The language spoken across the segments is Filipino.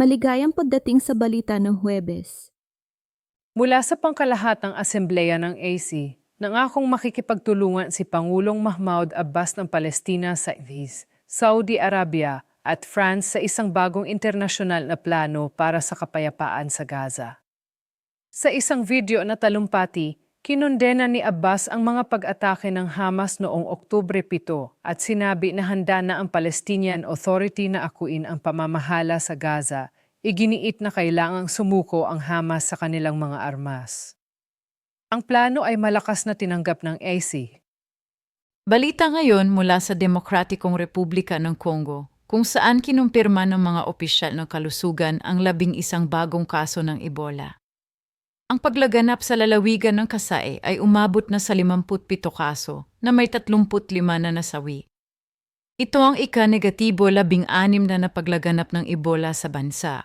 Maligayang pagdating sa balita ng Huwebes. Mula sa pangkalahatang asembleya ng AC, nangakong makikipagtulungan si Pangulong Mahmoud Abbas ng Palestina sa IS, Saudi Arabia at France sa isang bagong internasyonal na plano para sa kapayapaan sa Gaza. Sa isang video na talumpati, kinondena ni Abbas ang mga pag-atake ng Hamas noong Oktubre 7 at sinabi na handa na ang Palestinian Authority na akuin ang pamamahala sa Gaza iginiit na kailangang sumuko ang Hamas sa kanilang mga armas. Ang plano ay malakas na tinanggap ng AC. Balita ngayon mula sa Demokratikong Republika ng Congo, kung saan kinumpirma ng mga opisyal ng kalusugan ang labing isang bagong kaso ng Ebola. Ang paglaganap sa lalawigan ng Kasai ay umabot na sa 57 kaso na may 35 na nasawi. Ito ang ika-negatibo labing anim na napaglaganap ng Ebola sa bansa.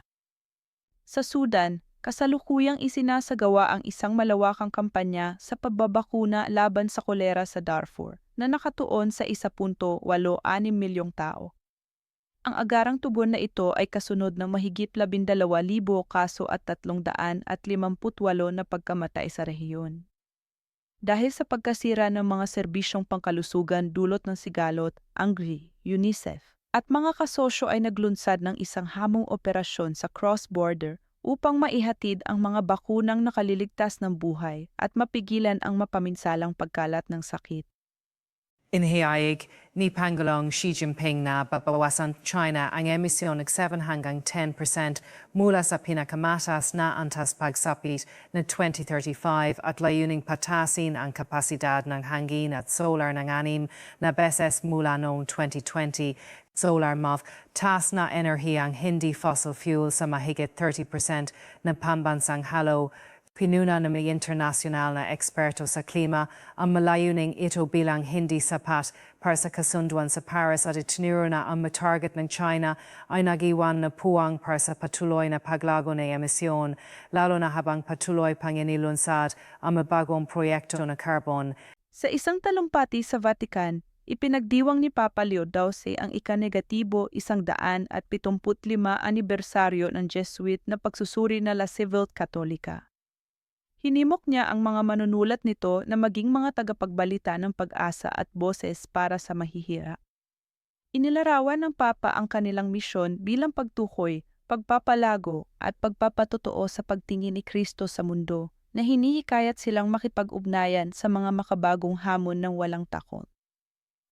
Sa Sudan, kasalukuyang isinasagawa ang isang malawakang kampanya sa pagbabakuna laban sa kolera sa Darfur na nakatuon sa 1.86 milyong tao. Ang agarang tugon na ito ay kasunod ng mahigit 12,000 kaso at 358 na pagkamatay sa rehiyon. Dahil sa pagkasira ng mga serbisyong pangkalusugan dulot ng sigalot, ANGRI, UNICEF, at mga kasosyo ay naglunsad ng isang hamong operasyon sa cross-border upang maihatid ang mga bakunang nakaliligtas ng buhay at mapigilan ang mapaminsalang pagkalat ng sakit. Inihayag ni Pangulong Xi Jinping na babawasan China ang emisyon ng 7 hanggang 10% mula sa pinakamatas na antas pagsapit na 2035 at layuning patasin ang kapasidad ng hangin at solar ng anim na beses mula noong 2020. Solar MOV, taas na enerhiya ang hindi fossil fuel sa mahigit 30% ng pambansang halo Pinuna ng mga internasyonal na eksperto sa klima ang malayuning ito bilang hindi sapat para sa kasunduan sa Paris at itinuro na ang matarget ng China ay nagiwan na puwang para sa patuloy na paglago ng emisyon, lalo na habang patuloy pang inilunsad ang mabagong proyekto na carbon. Sa isang talumpati sa Vatican, ipinagdiwang ni Papa Leo XII ang ika-negatibo isang daan at 75 anibersaryo ng Jesuit na pagsusuri na La Civil Católica. Hinimok niya ang mga manunulat nito na maging mga tagapagbalita ng pag-asa at boses para sa mahihira. Inilarawan ng Papa ang kanilang misyon bilang pagtukoy, pagpapalago at pagpapatotoo sa pagtingin ni Kristo sa mundo na hinihikayat silang makipag-ugnayan sa mga makabagong hamon ng walang takot.